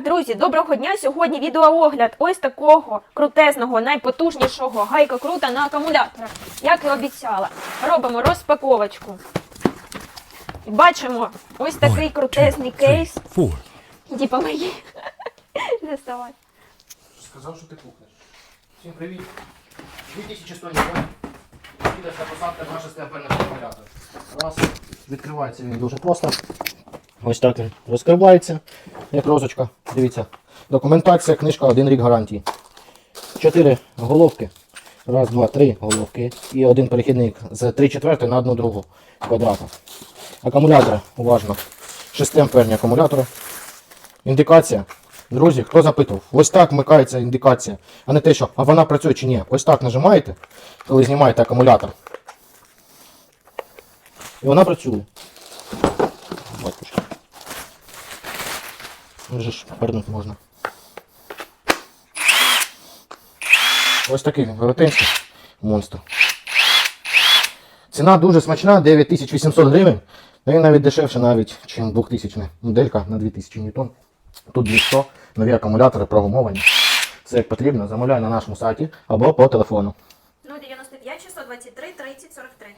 Так, друзі, доброго дня. Сьогодні відеоогляд ось такого крутезного, найпотужнішого гайкокрута на акумулятора. Як і обіцяла, робимо розпаковочку. І бачимо ось такий One, крутезний two, кейс. Типа мої. Доставай. Сказав, що ти кухнеш. Всім привіт. 2100 ніколи. Підерська посадка 26 амперних акумулятор. Раз. Відкривається він дуже просто. Ось так він розкривається, як розочка. Дивіться. Документація, книжка, один рік гарантії. Чотири головки. Раз, два, три головки. І один перехідник з 3 четверти на одну другу квадрата. Акумулятори, уважно. 6 амперні акумулятори. Індикація. Друзі, хто запитував? Ось так вмикається індикація, а не те, що а вона працює чи ні. Ось так нажимаєте, коли знімаєте акумулятор. І вона працює. Вже ж повернути можна. Ось такий він велетенський монстр. Ціна дуже смачна, 9800 гривень. Ну, Він навіть дешевше навіть, ніж 2000 моделька на 2000 ньютон. Тут 200, нові акумулятори прогумовані. Все як потрібно, замовляй на нашому сайті або по телефону. 095 623 30 43.